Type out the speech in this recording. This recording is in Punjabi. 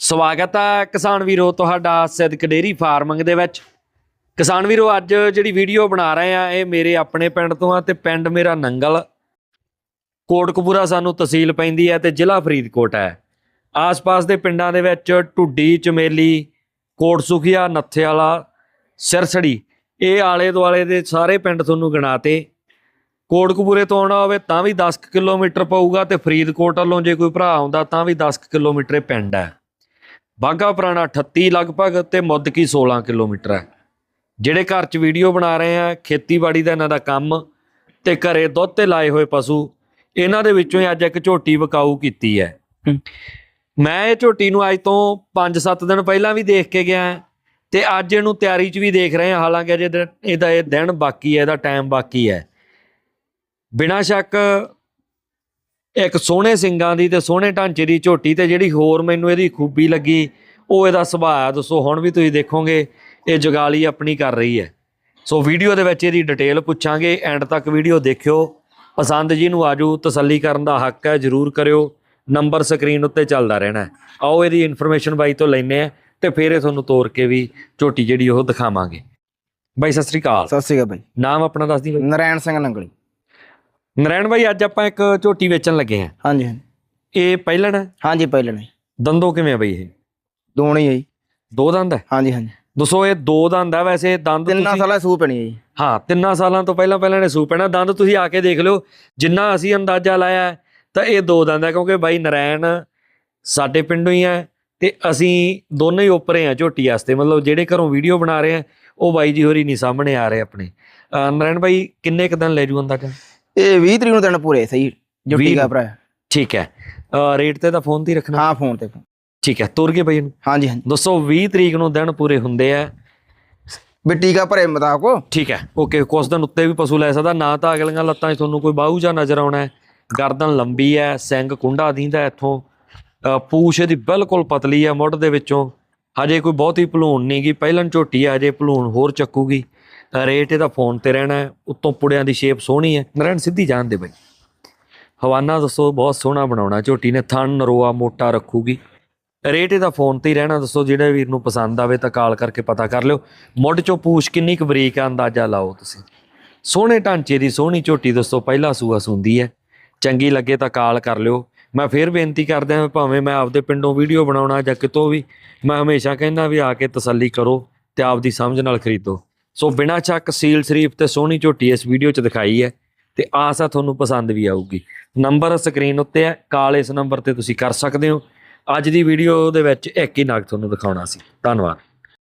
ਸਵਾਗਤ ਹੈ ਕਿਸਾਨ ਵੀਰੋ ਤੁਹਾਡਾ ਸਿੱਧਕ ਡੇਰੀ ਫਾਰਮਿੰਗ ਦੇ ਵਿੱਚ। ਕਿਸਾਨ ਵੀਰੋ, ਅੱਜ ਜਿਹੜੀ ਵੀਡੀਓ ਬਣਾ ਰਹੇ ਆ, ਇਹ ਮੇਰੇ ਆਪਣੇ ਪਿੰਡ ਤੋਂ ਆ ਤੇ ਪਿੰਡ ਮੇਰਾ ਨੰਗਲ। ਕੋਟਕਪੂਰਾ ਸਾਨੂੰ ਤਹਿਸੀਲ ਪੈਂਦੀ ਹੈ ਤੇ ਜ਼ਿਲ੍ਹਾ ਫਰੀਦਕੋਟ ਹੈ ਆਸ-ਪਾਸ ਦੇ ਪਿੰਡਾਂ ਦੇ ਵਿੱਚ ਢੁੱਡੀ, ਚਮੇਲੀ, ਕੋਟਸੁਖੀਆ ਨੱਥੇ ਵਾਲਾ ਸਿਰਸੜੀ, ਇਹ ਆਲੇ ਦੁਆਲੇ ਦੇ ਸਾਰੇ ਪਿੰਡ ਤੁਹਾਨੂੰ ਗਿਣਾਤੇ। ਕੋਟਕਪੂਰੇ ਤੋਂ ਆਉਣਾ ਹੋਵੇ ਤਾਂ ਵੀ 10 ਕੁ ਕਿਲੋਮੀਟਰ ਪਊਗਾ ਤੇ ਫਰੀਦਕੋਟ ਵੱਲੋਂ ਜੇ ਕੋਈ ਭਰਾ ਆਉਂਦਾ ਤਾਂ ਵੀ 10 ਕੁ ਕਿਲੋਮੀਟਰ ਇਹ ਪਿੰਡ ਹੈ ਬਾਗਾ ਪੁਰਾਣਾ 38 ਲਗਭਗ ਤੇ ਮੁੱਦਕੀ 16 ਕਿਲੋਮੀਟਰ ਹੈ। ਜਿਹੜੇ ਘਰ 'ਚ ਵੀਡੀਓ ਬਣਾ ਰਹੇ ਆ ਖੇਤੀਬਾੜੀ ਦਾ ਇਹਨਾਂ ਦਾ ਕੰਮ ਤੇ ਘਰੇ ਦੁੱਧ ਤੇ ਲਾਏ ਹੋਏ ਪਸ਼ੂ ਇਹਨਾਂ ਦੇ ਵਿੱਚੋਂ ਅੱਜ ਇੱਕ ਝੋਟੀ ਵਿਕਾਊ ਕੀਤੀ ਹੈ। ਮੈਂ ਇਹ ਝੋਟੀ ਨੂੰ ਅੱਜ ਤੋਂ 5-7 ਦਿਨ ਪਹਿਲਾਂ ਵੀ ਦੇਖ ਕੇ ਗਿਆ ਤੇ ਅੱਜ ਇਹਨੂੰ ਤਿਆਰੀ 'ਚ ਵੀ ਦੇਖ ਰਹੇ ਹਾਂ ਹਾਲਾਂਕਿ ਅਜੇ ਇਹਦਾ ਇਹ ਦਿਨ ਬਾਕੀ ਹੈ ਇਹਦਾ ਟਾਈਮ ਬਾਕੀ ਹੈ। ਬਿਨਾਂ ਸ਼ੱਕ ਇੱਕ ਸੋਹਣੇ ਸਿੰਗਾਂ ਦੀ ਤੇ ਸੋਹਣੇ ਢਾਂਚੇ ਦੀ ਝੋਟੀ ਤੇ ਜਿਹੜੀ ਹੋਰ ਮੈਨੂੰ ਇਹਦੀ ਖੂਬੀ ਲੱਗੀ ਉਹ ਇਹਦਾ ਸੁਭਾਅ ਹੈ। ਦੱਸੋ ਹੁਣ ਵੀ ਤੁਸੀਂ ਦੇਖੋਗੇ ਇਹ ਜਗਾਲੀ ਆਪਣੀ ਕਰ ਰਹੀ ਹੈ। ਸੋ ਵੀਡੀਓ ਦੇ ਵਿੱਚ ਇਹਦੀ ਡਿਟੇਲ ਪੁੱਛਾਂਗੇ ਐਂਡ ਤੱਕ ਵੀਡੀਓ ਦੇਖਿਓ। ਪਸੰਦ ਜੀ ਨੂੰ ਆਜੂ ਤਸੱਲੀ ਕਰਨ ਦਾ ਹੱਕ ਹੈ ਜਰੂਰ ਕਰਿਓ। ਨੰਬਰ ਸਕਰੀਨ ਉੱਤੇ ਚੱਲਦਾ ਰਹਿਣਾ। ਆਓ ਇਹਦੀ ਇਨਫੋਰਮੇਸ਼ਨ ਬਾਈ ਤੋਂ ਲੈਨੇ ਆ ਤੇ ਫਿਰ ਇਹ ਤੁਹਾਨੂੰ ਤੋਰ ਕੇ ਵੀ ਝੋਟੀ ਜਿਹੜੀ ਉਹ ਦਿਖਾਵਾਂਗੇ। ਬਾਈ ਸਤਿ ਸ੍ਰੀ ਅਕਾਲ। ਸਤਿ ਸ਼੍ਰੀ ਅਕਾਲ ਬਾਈ। ਨਾਮ ਆਪਣਾ ਦੱਸ ਦੀ ਬਾਈ। ਨਰੈਣ ਸਿੰਘ ਨੰਗਲੀ ਨਰੈਣ ਬਾਈ ਅੱਜ ਆਪਾਂ ਇੱਕ ਝੋਟੀ ਵੇਚਣ ਲੱਗੇ ਆ ਹਾਂਜੀ ਹਾਂਜੀ। ਇਹ ਪਹਿਲਣ ਹੈ? ਹਾਂਜੀ ਪਹਿਲੇ ਨੇ ਦੰਦੋਂ ਕਿਵੇਂ ਆ ਬਈ ਇਹ? ਦੋਣੀ ਹੈ ਜੀ। ਦੋ ਦੰਦ ਹੈ? ਹਾਂਜੀ ਹਾਂਜੀ। ਦੱਸੋ ਇਹ ਦੋ ਦੰਦ ਹੈ ਵੈਸੇ ਦੰਦ ਤਿੰਨਾਂ ਸਾਲਾਂ ਸੂ ਪੈਣੀ ਹੈ ਜੀ। ਹਾਂ ਤਿੰਨਾਂ ਸਾਲਾਂ ਤੋਂ ਪਹਿਲਾਂ ਪਹਿਲਾਂ ਨੇ ਸੂ ਪੈਣਾ। ਦੰਦ ਤੁਸੀਂ ਆ ਕੇ ਦੇਖ ਲਿਓ ਜਿੰਨਾ ਅਸੀਂ ਅੰਦਾਜ਼ਾ ਲਾਇਆ ਹੈ, ਤਾਂ ਇਹ ਦੋ ਦੰਦ ਹੈ ਕਿਉਂਕਿ ਬਾਈ ਨਰੈਣ ਸਾਡੇ ਪਿੰਡੋਂ ਹੀ ਹੈ ਤੇ ਅਸੀਂ ਦੋਨੇ ਹੀ ਉੱਪਰੇ ਆ ਝੋਟੀ ਵਾਸਤੇ। ਮਤਲਬ ਜਿਹੜੇ ਘਰੋਂ ਵੀਡੀਓ ਬਣਾ ਰਹੇ ਆ ਉਹ ਬਾਈ ਜੀ ਹੋਰੀ ਨਹੀਂ ਸਾਹਮਣੇ ਆ ਰਹੇ ਆਪਣੇ। ਨਰੈਣ ਬਾਈ ਕਿੰਨੇ ਕ ਦਿਨ ਲੈ ਜੂ ਅੰਦਾਜ਼ਾ? ਇਹ 20 ਤਰੀਕ ਨੂੰ ਦਿਨ ਪੂਰੇ ਸਹੀ ਵੀਹ ਜੁੱਟੀ ਦਾ ਨੂੰ। ਭਰਾ ਠੀਕ ਹੈ। ਅਹ ਰੇਟ ਤੇ ਤਾਂ ਫੋਨ ਤੇ ਹੀ ਰੱਖਣਾ। ਹਾਂ ਫੋਨ ਤੇ। ਠੀਕ ਹੈ ਤੁਰ ਕੇ ਬਾਈ ਇਹਨੂੰ। ਹਾਂਜੀ ਹਾਂਜੀ। ਦੱਸੋ 20 ਤਰੀਕ ਨੂੰ ਦਿਨ ਪੂਰੇ ਹੁੰਦੇ ਆ। ਵੀ ਟੀਕਾ ਭਰੇ ਮੁਤਾਬਕ। ਠੀਕ ਹੈ ਓਕੇ ਕੁਛ ਦਿਨ ਉੱਤੇ ਵੀ ਪਸ਼ੂ ਲੈ ਸਕਦਾ ਨਾ ਤਾਂ ਅਗਲੀਆਂ ਲੱਤਾਂ 'ਚ ਤੁਹਾਨੂੰ ਕੋਈ ਬਾਹੂ ਜਾਂ ਨਜ਼ਰ ਆਉਣਾ ਹੈ। ਗਰਦਨ ਲੰਬੀ ਹੈ ਸਿੰਗ ਕੁੰਡਾ ਦੀਂਦਾ ਇੱਥੋਂ। ਅ, ਪੂਛ ਇਹਦੀ ਬਿਲਕੁਲ ਪਤਲੀ ਹੈ ਮੁੱਢ ਦੇ ਵਿੱਚੋਂ। ਹਜੇ ਕੋਈ ਬਹੁਤੀ ਭਲੂਣ ਨਹੀਂ ਗੀ ਪਹਿਲਾਂ ਝੋਟੀ ਹੈ ਹਜੇ ਭਲੂਣ ਹੋਰ ਚੱਕੂਗੀ। ਅ, ਰੇਟ ਇਹਦਾ ਫੋਨ ਤੇ ਰਹਿਣਾ ਹੈ, ਉੱਤੋਂ ਪੁੜਿਆਂ ਦੀ ਸ਼ੇਪ ਸੋਹਣੀ ਹੈ। ਨਰੈਣ ਸਿੱਧੀ ਜਾਣ ਦੇ ਬਈ। ਹਵਾਨਾ ਦੱਸੋ, ਬਹੁਤ ਸੋਹਣਾ ਬਣਾਉਣਾ ਝੋਟੀ ਨੇ, ਥਣ ਨਰੋਆ ਮੋਟਾ ਰੱਖੂਗੀ। ਰੇਟ ਇਹਦਾ ਫੋਨ ਤੇ ਹੀ ਰਹਿਣਾ, ਦੱਸੋ ਜਿਹੜੇ ਵੀਰ ਨੂੰ ਪਸੰਦ ਆਵੇ ਤਾਂ ਕਾਲ ਕਰਕੇ ਪਤਾ ਕਰ ਲਿਓ। ਮੁੱਢ ਚੋਂ ਪੂਛ ਕਿੰਨੀ ਕੁ ਬਰੀਕ ਆ, ਅੰਦਾਜ਼ਾ ਲਾਓ ਤੁਸੀਂ। ਸੋਹਣੇ ਢਾਂਚੇ ਦੀ ਸੋਹਣੀ ਝੋਟੀ ਦੱਸੋ, ਪਹਿਲਾ ਸੂਆ ਸੁੰਦੀ ਹੈ। ਚੰਗੀ ਲੱਗੇ ਤਾਂ ਕਾਲ ਕਰ ਲਿਓ। ਮੈਂ ਫੇਰ ਬੇਨਤੀ ਕਰਦਾ ਹਾਂ, ਭਾਵੇਂ ਮੈਂ ਆਪਦੇ ਪਿੰਡੋਂ ਵੀਡੀਓ ਬਣਾਉਣਾ ਜਾਂ ਕਿਤੋਂ ਵੀ, ਮੈਂ ਹਮੇਸ਼ਾ ਕਹਿੰਦਾ ਵੀ ਆ ਕੇ ਤਸੱਲੀ ਕਰੋ ਤੇ ਆਪਦੀ ਸਮਝ ਨਾਲ ਖਰੀਦੋ। ਸੋ ਬਿਨਾਂ ਚੱਕ ਸੀਲ ਸ਼ਰੀਫ ਤੇ ਸੋਹਣੀ ਝੋਟੀ ਇਸ ਵੀਡੀਓ 'ਚ ਦਿਖਾਈ ਹੈ ਤੇ ਆਸ ਆ ਤੁਹਾਨੂੰ ਪਸੰਦ ਵੀ ਆਊਗੀ। ਨੰਬਰ ਸਕਰੀਨ ਉੱਤੇ ਹੈ, ਕਾਲ ਇਸ ਨੰਬਰ ਤੇ ਤੁਸੀਂ ਕਰ ਸਕਦੇ ਹੋ। ਅੱਜ ਦੀ ਵੀਡੀਓ ਦੇ ਵਿੱਚ ਇੱਕ ਹੀ ਨਾਗ ਤੁਹਾਨੂੰ ਦਿਖਾਉਣਾ ਸੀ। ਧੰਨਵਾਦ।